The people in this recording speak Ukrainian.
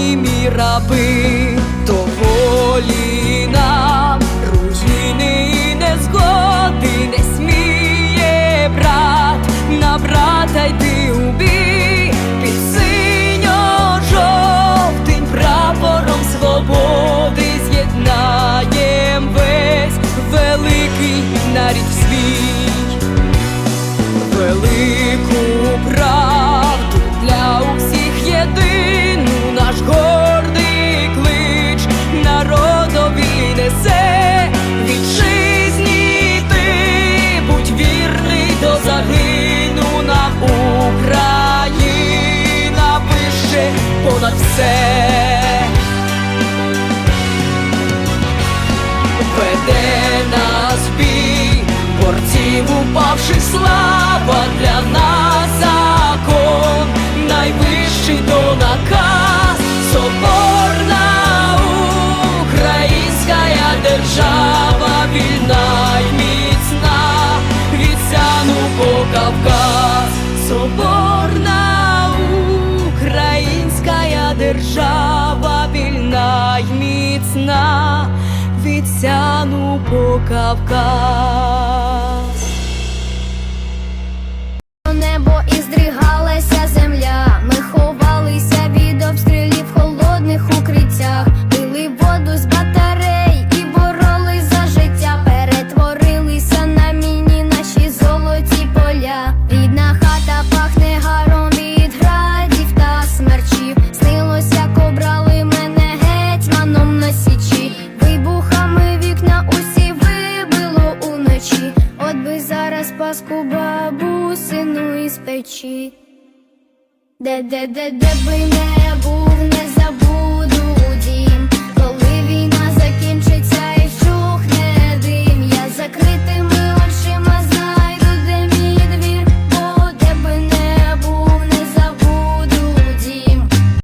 німі раби, все. веде нас бій, борців упавших слава для нас закон, найвищий то наказ, соборна українська держава, вільна й міцна, від сяну по Кавказ, міцна, від сяну по Кавказ. Паску бабусину із печі. Де де де де би не